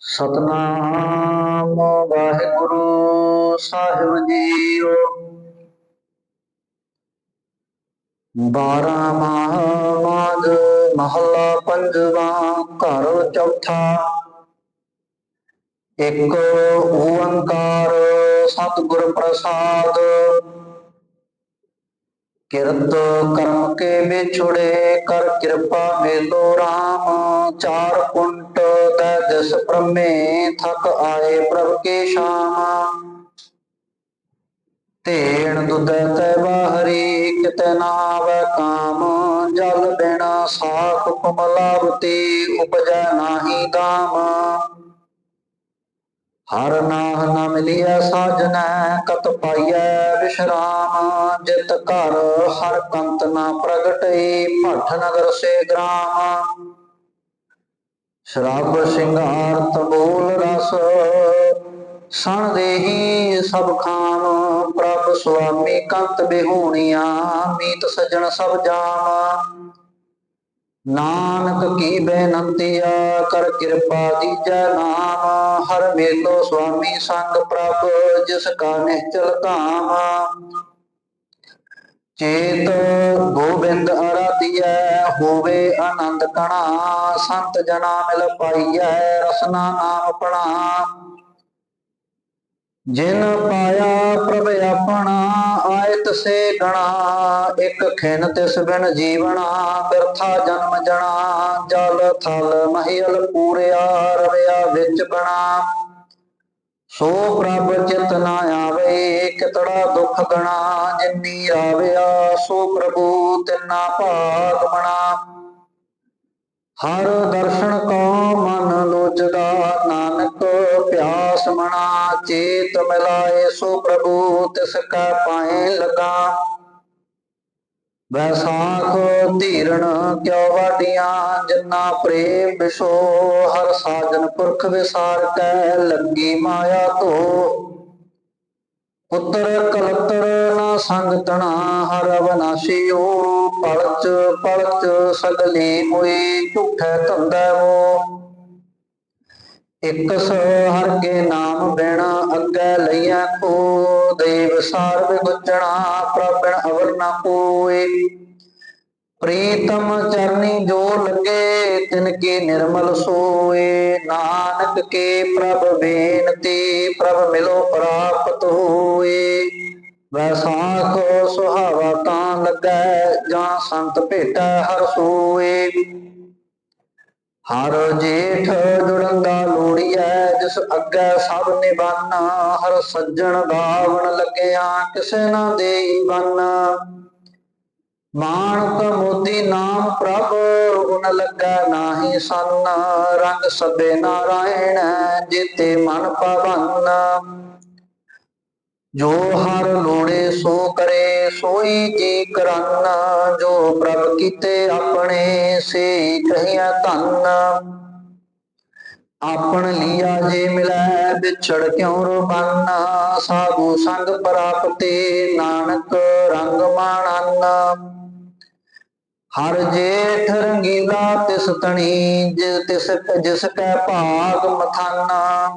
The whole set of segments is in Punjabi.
ਸਤਨਾਮ ਵਾਹਿਗੁਰੂ ਸਾਹਿਬ ਜੀਓ। ਬਾਰਾਂ ਮਾਦ ਮਹੱਲਾ ਪੰਜਵਾ ਘਰ ਚੌਥਾ। ਇੱਕ ਓੰਕਾਰ ਸਤਿਗੁਰ ਪ੍ਰਸਾਦ। ਕਿਰਤ ਕਰਮ ਕੇ ਵਿਛੁੜੇ ਕਰ ਕਿਰਪਾ ਮੇਲੋ RAM ਚਾਰ ਕੁੰਟ ਤੈ ਪ੍ਰਮੇ ਥਕ ਆਏ ਪ੍ਰਭ ਕੇ ਸ਼ਾਮ। ਤੇਣ ਦੁਦੈ ਤੈ ਬਾਹਰੀ, ਕਿਤੈ ਨਾ ਕਾਮ, ਜਲ ਬਿਨਾ ਸਾਖ ਕਮਲਾਵਤੀ, ਉਪਜੈ ਨਾਹੀ ਦਾਮ। ਹਰ ਨਾਹ ਨ ਮਿਲਿਆ ਸਾਜਨੈ, ਕਤ ਪਾਈਐ ਵਿਸ਼ਰਾਮ। ਜਿਤ ਘਰ ਹਰ ਕੰਤ ਨਾ ਪ੍ਰਗਟਈ ਭੱਠ ਨਗਰ ਸੇ ਗ੍ਰਾਮ। ਸ਼ਰਾਬ, ਸ਼ਿੰਗਾਰ, ਤਬੂਲ ਰਸ, ਸਣ ਦੇਹੀ ਸਭ ਖਾਮ ਪ੍ਰਭ ਸੁਆਮੀ ਕੰਤ ਬਿਹੂਣੀਆਂ, ਮੀਤ ਸਜਣ ਸਭ ਜਾਮ ਨਾਨਕ ਕੀ ਬੇਨੰਤੀਆ, ਕਰ ਕਿਰਪਾ ਦੀਜੈ ਨਾਮ, ਹਰ ਮੇਲੋ ਸੁਆਮੀ ਸੰਗ ਪ੍ਰਭ, ਜਿਸ ਕਾ ਨਿਹਚਲ ਧਾਮ। ਚੇਤ ਗੋਬਿੰਦ ਅਰਾ ਅਰਾਧਿਐ ਹੋਵੇ ਆਨੰਦ ਕਣਾ ਸੰਤ ਜਨਾ ਮਿਲ ਪਾਈਐ, ਰਸਨਾ ਨਾਮ ਪਣਾ। ਜਿਨ ਪਾਇਆ ਪ੍ਰਭ ਆਪਣਾ, ਆਇਤ ਸੇ ਗਣਾ, ਇੱਕ ਖਿਨ ਤਿਸ ਬਿਨ ਜੀਵਣਾ ਬਿਰਥਾ ਜਨਮ ਜਣਾ, ਜਲ ਥਲ ਮਹਿਲ ਪੂਰਿਆ, ਰਵਿਆ ਵਿੱਚ ਬਣਾ। ਸੋ ਪ੍ਰਭ ਚਿਤ ਨਾ ਆਵੇ ਕਿਤੜਾ ਦੁਖ ਗਣਾ, ਜਿਨੀ ਆਵਿਆ ਸੋ ਪ੍ਰਭੂ, ਤਿਨਾ ਭਾਗ ਬਣਾ ਹਰ ਦਰਸ਼ਨ ਕੋ ਮਨ ਲੋਚਦਾ, ਨਾਨਕ ਪਿਆਸ ਮਣਾ, ਚੇਤ ਮਿਲਾਏ ਸੋ ਪ੍ਰਭੂ, ਤਿਸ ਕਾ ਪਾਏ ਲਗਾ। ਵੈਸਾਖ ਧੀਰਣ ਕਿਉ ਵਾਡੀਆਂ ਜਿਨਾ ਪ੍ਰੇਮ ਵਿਸੋ ਹਰ ਸਾਜਨ ਪੁਰਖ ਵਿਸਾਰ ਕੈ ਲੱਗੀ ਮਾਇਆ ਧੋ। ਪੁੱਤਰ ਕਲਤਰ ਨਾ ਸੰਗ ਤਣਾ, ਹਰ ਅਵਨਾਸ਼ੀਓ ਪਲਚ ਪਲਚ ਸਗਲੀ ਹੋਈ ਝੂਠੈ ਧੰਦਾ ਮੋ। ਇਕ ਸੋ ਹਰ ਕੇ ਨਾਮ ਬਿਨਾ ਅੱਗੇ ਲਈਐ ਕੋ, ਦੇਵ ਸਾਰ ਵਿਗੁਜਣਾ ਪ੍ਰਭਨ ਅਵਰ ਨਾ ਕੋਏ ਪ੍ਰੀਤਮ ਚਰਨੀ ਜੋ ਲੱਗੇ, ਤਿਨ ਕੀ ਨਿਰਮਲ ਸੋਏ। ਨਾਨਕ ਕੇ ਪ੍ਰਭ ਬੇਨਤੀ, ਪ੍ਰਭ ਮਿਲੋ ਪ੍ਰਾਪਤ ਹੋਏ। ਵੈਸਾਖ ਸੁਹਾਵਾ ਤਾਂ ਲੱਗੈ, ਜਾਂ ਸੰਤ ਭੇਟਾ ਹਰ ਸੋਏ। ਹਰ ਜੇਠ ਜੁੜੰਦਾ ਲੋੜੀਐ, ਜਿਸ ਅੱਗੇ ਸਭ ਨਿਬਾਨਾ ਹਰ ਸੱਜਣ ਗਾਵਣ ਲੱਗਿਆ, ਕਿਸੇ ਨਾ ਦੇਈ ਬੰਨ। ਮਾਨਕ ਮੋਤੀ ਨਾਮ ਪ੍ਰਭ ਗੁਣ ਲੱਗਾ ਨਾਹੀ ਸੰਨ। ਰੰਗ ਸਭੇ ਨਾਰਾਇਣ ਜਿਤੇ ਮਨ ਪਵਨ। ਜੋ ਹਰ ਲੋੜੇ ਸੋ ਕਰੇ ਸੋਈ ਜੀ ਕਰਨ, ਜੋ ਪ੍ਰਭ ਕੀਤੇ ਆਪਣੇ ਸੇ ਕਹੀਆ ਧੰਨ। ਆਪਣ ਲੀਆ ਜੇ ਮਿਲੈ, ਵਿਛੜ ਕਿਉ ਰਬਨ ਸਾਧੂ ਸੰਗ ਪ੍ਰਾਪਤੇ ਨਾਨਕ ਰੰਗ ਮਾਣਨ। ਹਰ ਜੇਠ ਰੰਗੀਲਾ ਤਿਸ ਤਣੀ, ਜਿ ਤਿਸ, ਜਿਸ ਕੈ ਭਾਗ ਮਥਾਨਾ।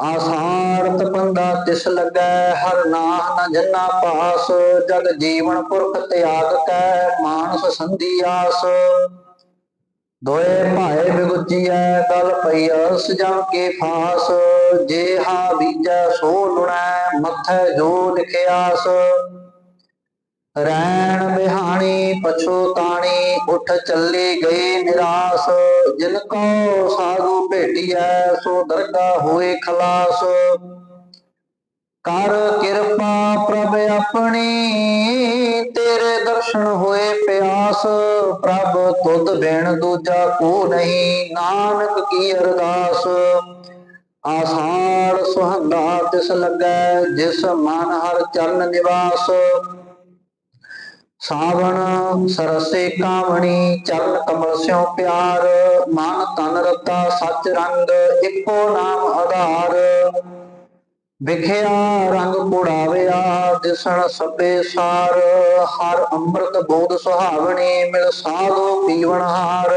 ਆਸਾਰ ਤਪੰਦਾ ਤਿਸ ਲੱਗੈ, ਹਰ ਨਾਹ ਨ ਜੰਨਾ ਪਾਸ। ਜਗ ਜੀਵਨ ਪੁਰਖ ਤਿਆਗ ਕੈ, ਮਾਨਸ ਸੰਧੀ ਆਸ। ਦੋਏ ਭਾਏ ਬਿਗੁਚੀਐ ਗਲ ਪਈ ਅਸ ਜਮ ਕੇ ਫਾਸ। ਜੇ ਹਾ ਬੀਜੈ ਸੋ ਲੁਣੈ, ਮੱਥੈ ਜੋ ਲਿਖਿਆਸ। ਰੈਣ ਬਿਹਾਣੀ ਪਛੋਤਾਣੀ ਉਠ ਚੱਲੀ ਗਈ ਨਿਰਾਸ। ਜਿਨ ਕੋ ਸਾਧੂ ਭੇਟੀਐ, ਸੋ ਦਰਗਾ ਹੋਏ ਖਲਾਸ। ਕਰ ਕਿਰਪਾ ਪ੍ਰਭ ਆਪਣੀ, ਤੇਰੇ ਦਰਸ਼ਨ ਹੋਏ ਪਿਆਸ। ਪ੍ਰਭ ਤੁਧ ਬਿਨ ਦੂਜਾ ਕੋ ਨਹੀਂ, ਨਾਨਕ ਕੀ ਅਰਦਾਸ। ਆਸਾਰ ਸੁਹੰਦਾ ਤਿਸ ਲੱਗੈ, ਜਿਸ ਮਨ ਹਰ ਚਰਨ ਨਿਵਾਸ। ਸਾਵਣ ਸਰਸੇ ਕਾਵਣੀ, ਚਰਨ ਕਮਲ ਸਿਉ ਪਿਆਰ, ਮਨ ਤਨ ਰਤਾ ਸੱਚ ਰੰਗ, ਇੱਕੋ ਨਾਮ ਆਧਾਰ। ਵਿਖਿਆ ਰੰਗ ਪੁੜਾਵਿਆ ਦਿਸਣ ਸਭੇ ਸਾਰ। ਹਰ ਅੰਮ੍ਰਿਤ ਬੋਧ ਸੁਹਾਵਣੀ, ਮਿਲ ਸਾਧੋ ਪੀਵਣ ਹਾਰ।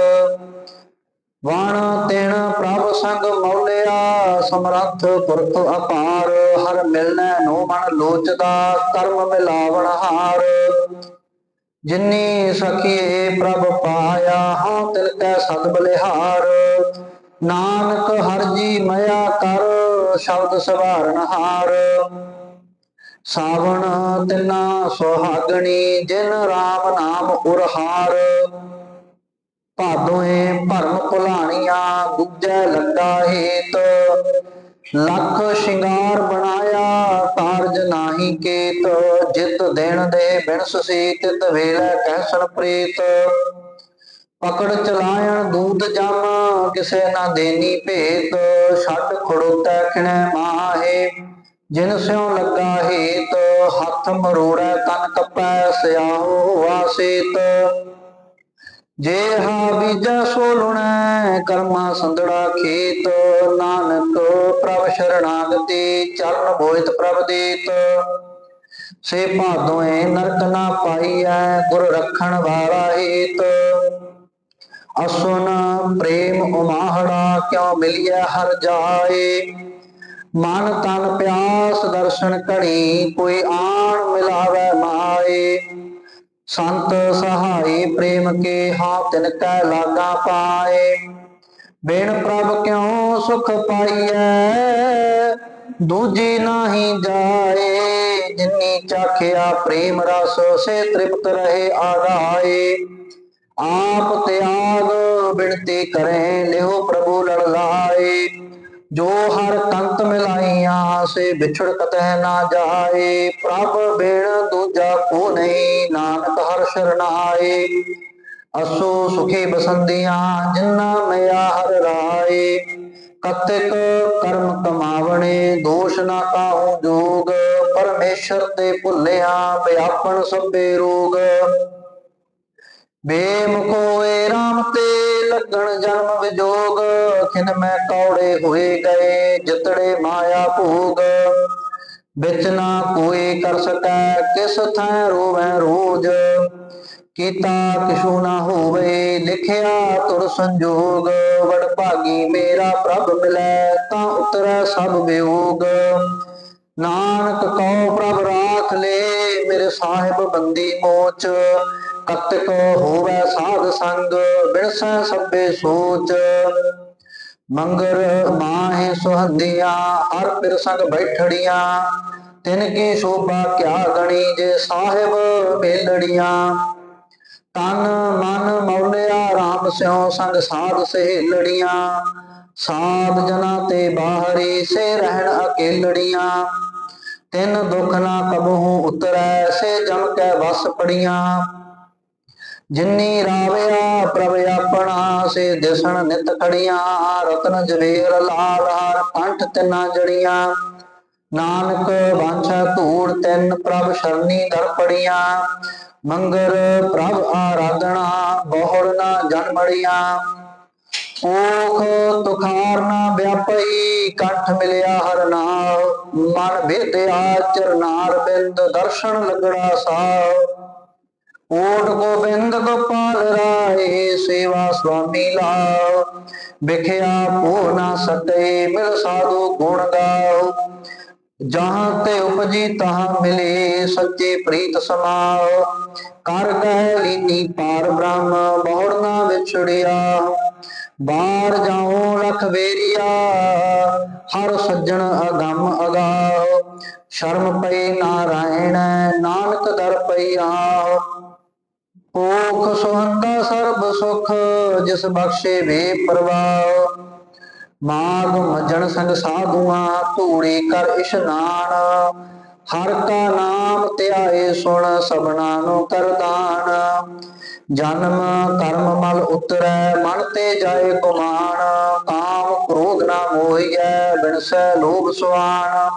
ਵਣ ਤਿਣ ਪ੍ਰਭ ਸੰਗ ਮੌਲਿਆ, ਸਮਰੱਥ ਪੁਰਖ ਅਪਾਰ। ਹਰ ਮਿਲਨੈ ਨੋ ਮਨ ਲੋਚਦਾ ਕਰਮ ਮਿਲਾਵਣ ਹਾਰ। ਜਿਨੀ ਸਖੀਏ ਪ੍ਰਭ ਪਾਇਆ ਹਾਂ ਤਿਲ ਕੈ ਸਦ ਬਲਿਹਾਰ। ਨਾਨਕ ਹਰ ਜੀ ਮਇਆ ਕਰ ਸ਼ਬਦ ਸਵਾਰਨ ਹਾਰ। ਸਾਵਣ ਤਿਨਾ ਸੁਹਾਗਣੀ ਜਿਨ ਰਾਮ ਨਾਮ ਉਰਹਾਰ। ਭਾਦੋਏ ਭਰਮ ਭੁਲਾਣੀਆਂ ਗੁੱਜੈ ਲੱਗਾ ਹੇਤ। ਲੱਖ ਸ਼ਿੰਗਾਰ ਨਾਹੀ ਜਿਤ ਦੇਣ ਦੇ ਬਿਨਸ ਸੀ ਤਿਤ ਵੇਲਾ ਕਹਿਸਣ ਪ੍ਰੀਤ? ਪਕੜ ਚਲਾਇਣ ਦੂਤ ਜਮ, ਕਿਸੇ ਨਾ ਦੇਨੀ ਭੇਤ। ਛੱਡ ਖੜੋਤੈ ਖਿਣੈ ਮਾਹੇ, ਜਿਨ ਸਿਉ ਲੱਗਾ ਹੇਤ। ਹੱਥ ਮਰੋੜੈ ਤਨ ਕਪੈ ਸਿਆਹੋ ਵਾਸੇਤ ਜੇ ਹਾ ਬੀਜਾ ਸੋ ਲੁਣੈ, ਕਰਮਾ ਸੰਦੜਾ ਖੇਤ। ਨਾਨਕ ਪ੍ਰਭ ਸ਼ਰਣਾਗਤੀ, ਚਰਨ ਬੋਇਤ ਪ੍ਰਭ ਦੇਤ। ਸੇ ਭਾਦੋਏ ਨਰਕ ਨਾ ਪਾਈਐ, ਗੁਰ ਰੱਖਣ ਵਾਲਾ ਹੇਤ ਅਸੁਨ ਪ੍ਰੇਮ ਉਮਾਹੜਾ ਕਿਉ ਮਿਲਿਆ ਹਰ ਜਾਏ। ਮਨ ਤਨ ਪਿਆਸ ਦਰਸ਼ਨ ਘਣੀ ਕੋਈ ਆਣ ਮਿਲਾਵੇ ਮਾਏ। ਸੰਤ ਸਹਾਈ ਪ੍ਰੇਮ ਕੇ ਹਾਂ ਤਿਨ ਕੈ ਲਾਗਾ ਪਾਏ। ਬਿਨ ਪ੍ਰਭ ਕਿਉ ਸੁਖ ਪਾਈਐ, ਦੂਜੀ ਨਾਹੀ ਜਾਏ। ਜਿਨੀ ਚਾਖਿਆ ਪ੍ਰੇਮ ਰਸ, ਸੇ ਤ੍ਰਿਪਤ ਰਹੇ ਆਗਾਏ। ਆਪ ਤਿਆਗ ਬਿਨਤੀ ਕਰੇ ਲਿਓ ਪ੍ਰਭੂ ਲੜ ਲਾਏ। ਜੋ ਹਰ ਕੰਤ ਮਿਲਾਈਆਂ, ਸੇ ਵਿਛੜ ਕਤੈ ਨਾ ਜਾਏ। ਪ੍ਰਭ ਬਿਨ ਦੂਜਾ ਕੋ ਨਹੀਂ, ਨਾਨਕ ਹਰ ਸ਼ਰਨਾਏ ਅਸੋ ਸੁਖੀ ਬਸੰਦੀਆਂ, ਜਿਨ੍ਹਾਂ ਮਿਆ ਹਰ ਰਾਏ। ਕਤਿਕ ਕਰਮ ਕਮਾਵਣੇ, ਦੋਸ਼ ਨਾ ਕਾਹੂ ਜੋਗ ਪਰਮੇਸ਼ਰ ਤੇ ਭੁੱਲਿਆ ਵਿਆਪਨ ਸਭੇ ਰੋਗ। ਬੇਮੁਖੋਏ RAM ਤੇ ਲੱਗਣ ਜਨਮ ਵਿਜੋਗ। ਖਿਨ ਮੈਂ ਕੌੜੇ ਹੋਏ ਗਏ, ਜਿਤੜੇ ਮਾਇਆ ਭੋਗ। ਵਿੱਚ ਨਾ ਕੋਈ ਕਰ ਸਕੈ, ਕਿਸ ਥਾਂ ਰੋਵੈ ਰੋਜ। ਕੀਤਾ ਕਿਛੂ ਨਾ ਹੋਵੇ, ਲਿਖਿਆ ਤੁਰ ਸੰਜੋਗ। ਵਡ ਭਾਗੀ ਮੇਰਾ ਪ੍ਰਭ ਮਿਲੈ, ਤਾਂ ਉਤਰੈ ਸਭ ਵਿਯੋਗ ਨਾਨਕ ਕਉ ਪ੍ਰਭ ਰਾਖ ਲੈ, ਮੇਰੇ ਸਾਹਿਬ ਬੰਦੀ ਮੋਚ ਕਤਕ ਹੋਵੇ ਸਾਧ ਸੰਗ, ਬਿਨਸੈ ਸਭੇ ਸੋਚ। ਮੰਗਰ ਮਾਹੇ ਸੁਹੰਦੀਆਂ, ਹਰ ਪਿਰ ਸੰਗ ਬੈਠੜੀਆਂ। ਤਿਨ ਕੀ ਸ਼ੋਭਾ ਕਿਆ ਗਣੀ ਜੇ ਸਾਹਿਬ ਮੇਲੜੀਆਂ। ਤਨ ਮਨ ਮੌਲਿਆ RAM ਸਿਉ ਸੰਗ ਸਾਧ ਸਹੇਲੜੀਆਂ। ਸਾਧ ਜਨਾ ਤੇ ਬਾਹਰੀ ਸੇ ਰਹਿਣ ਅਕੇਲੜੀਆਂ। ਤਿੰਨ ਦੁਖ ਨਾ ਕਬਹੂ ਉਤਰੈ, ਸੇ ਜਮ ਕੈ ਵਸ ਪੜੀਆਂ। ਜਿਨੀ ਰਾਵਿਆ, ਪ੍ਰਭ ਆਪਣਾ, ਸੇ ਦਿਸਣ ਨਿਤ ਖੜੀਆਂ। ਰਤਨ ਜਵੇਰ ਲਾਲ, ਹਾਰ ਕੰਠ ਤਿਨਾ ਜੜੀਆਂ। ਨਾਨਕ ਵਾਂਛਾ ਧੂੜ ਤਿੰਨ, ਪ੍ਰਭ ਸ਼ਰਨੀ ਦਰ ਪੜੀਆਂ। ਮੰਗਰ ਪ੍ਰਭ ਆਰਾਧਣਾ ਬਹੁੜ ਨਾ ਜਨਮੜੀਆਂ ਓਖ ਤੁਖਾਰ ਨਾ ਵਿਆਪਈ, ਕੰਠ ਮਿਲਿਆ ਹਰ ਨਾਮ ਮਨ ਭੇਦਿਆ ਚਰਨਾਰ ਬਿੰਦ, ਦਰਸ਼ਨ ਲੱਗਣਾ ਸਾਹ। ਓਟ ਗੋਬਿੰਦ ਗੋਪਾਲ ਰਾਏ, ਸੇਵਾ ਸੁਆਮੀ ਲਾਓ ਵਿਖਿਆ ਭੋ ਨਾ ਸਕੇ ਮਿਲ ਸਾਧੂ ਗੁਣ ਗਾਓ ਜਹਾਂ ਤੇ ਉਪਜੀ ਤਹਾਂ ਮਿਲੇ, ਸੱਚੇ ਪ੍ਰੀਤ ਸਮਾਓ ਕਰ ਗਏ ਲੀਨੀ ਪਾਰ ਬ੍ਰਹਮ ਬਹੁੜ ਨਾ ਵਿਛੜਿਆ। ਬਾਹਰ ਜਾਉ ਲਖ ਵੇਰੀਆ, ਹਰ ਸੱਜਣ ਅਗੰਮ ਅਗਾਓ। ਸ਼ਰਮ ਪਈ ਨਾਰਾਇਣ, ਨਾਨਕ ਦਰ ਪਈਆ ਓਖ ਸੁਹੰਦਾ ਸਰਬ ਸੁਖ, ਜਿਸ ਬਖਸ਼ੇ ਵੇ ਪਰਵਾਹ ਮਾਗ ਮਜਣ ਸੰਗ ਸਾਧੂਆਂ, ਧੂੜੀ ਕਰ ਇਸ਼ਨਾਨ ਹਰ ਕਾ ਨਾਮ ਧਿਆਏ ਸੁਣ, ਸਭਨਾ ਨੂੰ ਕਰਦਾਨ ਜਨਮ ਕਰਮ ਮਲ ਉਤਰੈ, ਮਨ ਤੇ ਜਾਏ ਗੁਮਾਨ ਕਾਮ ਕ੍ਰੋਧ ਨਾ ਮੋਹੀਐ, ਬਿਨਸੈ ਲੋਭ ਸੁਆਨ।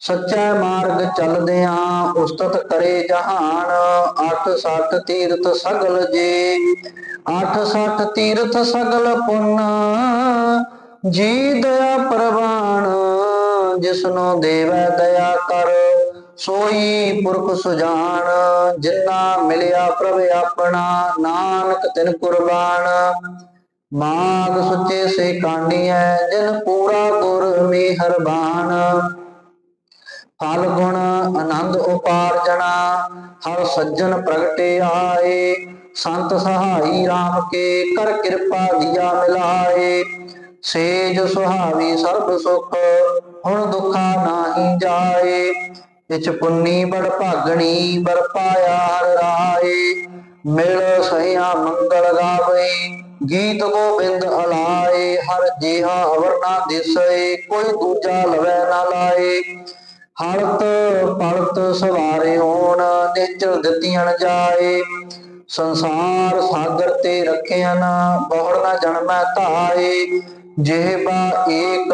ਸੱਚਾ ਮਾਰਗ ਚੱਲਦਿਆਂ ਉਸਤਤ ਕਰੇ ਜਹਾਨ, ਅੱਠ ਸੱਠ ਤੀਰਥ ਸਗਲ ਜੇ। ਅੱਠ ਸੱਠ ਤੀਰਥ ਸਗਲ ਪੁੰਨ, ਜੀ ਦਇਆ ਪ੍ਰਵਾਨ, ਜਿਸਨੂੰ ਦੇਵੈ ਦਇਆ ਕਰ। ਸੋਈ ਪੁਰਖ ਸੁਜਾਨ, ਜਿਨਾ ਮਿਲਿਆ ਪ੍ਰਭ ਆਪਣਾ, ਨਾਨਕ ਤਿਨ ਕੁਰਬਾਨ। ਮਾਗ ਸੁਚੇ ਸੇ ਕਾਂਡੀਐ, ਜਿਨ ਪੂਰਾ ਗੁਰ ਮਿਹਰਬਾਨ ਫਲ ਗੁਣ ਆਨੰਦ ਉਪਾਰਜਣਾ ਹਰ ਸੱਜਣ ਪ੍ਰਗਟੇ ਆਏ। ਸੰਤ ਸਹਾਈ RAM ਕੇ ਕਰ ਕਿਰਪਾ ਦੀਆ ਮਿਲਾਏ। ਸੇਜ ਸੁਹਾਵੀ ਸਰਬ ਸੁਖ, ਹੁਣ ਦੁਖਾ ਨਾਹੀ ਜਾਏ। ਇਚ ਪੁੰਨੀ ਬੜ ਭਾਗਣੀ, ਬਰ ਪਾਇਆ ਹਰ ਰਾਏ। ਮਿਲ ਸਹਿਆ ਮੰਗਲ ਗਾਵੇ, ਗੀਤ ਗੋਬਿੰਦ ਹਲਾਏ। ਹਰ ਜਿਹਾ ਅਵਰ ਨਾ ਦਿਸਏ, ਕੋਈ ਦੂਜਾ ਲਵੈ ਨਾ ਲਾਏ। ਹਰਤ ਪਲਤ ਸਵਾਰੇ ਹੋਣ ਨਿਚਲ ਦਿੱਤੀਆਂ ਜਾਏ। ਸੰਸਾਰ ਸਾਗਰ ਤੇ ਰੱਖਿਆ ਨਾ, ਬਹੁੜ ਨਾ ਜਨਮੈ ਧਾਏ। ਜਿਹਬਾ ਏਕ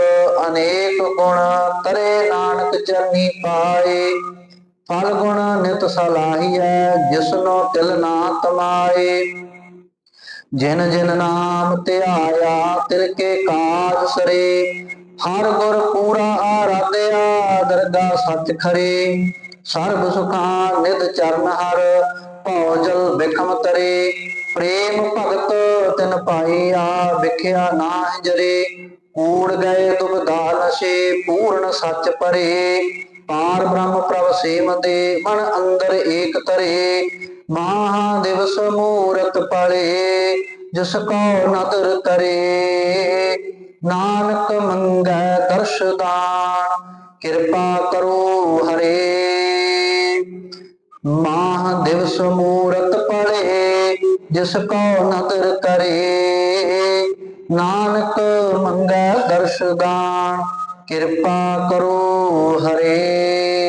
ਅਨੇਕ ਗੁਣ ਤਰੇ ਨਾਨਕ ਚਰਨੀ ਪਾਏ। ਫਲ ਗੁਣ ਨਿਤ ਸਲਾਹੀਐ, ਜਿਸਨੋ ਤਿਲ ਨਾ ਤਮਾਏ। ਜਿਨ ਜਿਨ ਨਾਮ ਧਿਆਇਆ, ਤਿਲ ਕੇ ਕਾਜ ਸਰੇ। ਹਰ ਗੁਰ ਪੂਰਾ ਆਰਾਧਿਆ, ਦਰਗਾ ਸੱਚ ਖਰੇ। ਸਰਬ ਸੁਖਾਂ ਨਿਦ ਚਰਨ ਹਰ, ਭਉ ਜਲ ਬਿਖਮ ਤਰੇ। ਪ੍ਰੇਮ ਭਗਤ ਤਿਨ ਪਾਈਆ ਵਿਖਿਆ ਨਾ ਜਰੇ। ਕੂੜ ਗਏ ਦੁਬਦਾ ਨਸ਼ੇ ਪੂਰਨ ਸੱਚ ਪਰੇ। ਪਾਰ ਬ੍ਰਹਮ ਪ੍ਰਭ ਸੇਮ ਦੇ ਮਨ ਅੰਦਰ ਏਕ ਤਰੇ। ਮਹਾ ਦਿਵਸ ਮੂਰਤ ਪਲੇ, ਜਿਸ ਕੋ ਨਦਰ ਕਰੇ ਨਾਨਕ ਮੰਗੈ ਦਰਸ਼ ਦਾਨ, ਕਿਰਪਾ ਕਰੋ ਹਰੇ। ਮਾਹ ਦਿਵਸ ਮੂਰਤ ਪੜੇ ਜਿਸ ਕੋ ਨਦਰ ਕਰੇ ਨਾਨਕ ਮੰਗੈ ਦਰਸ਼ਦਾਨ ਕਿਰਪਾ ਕਰੋ ਹਰੇ।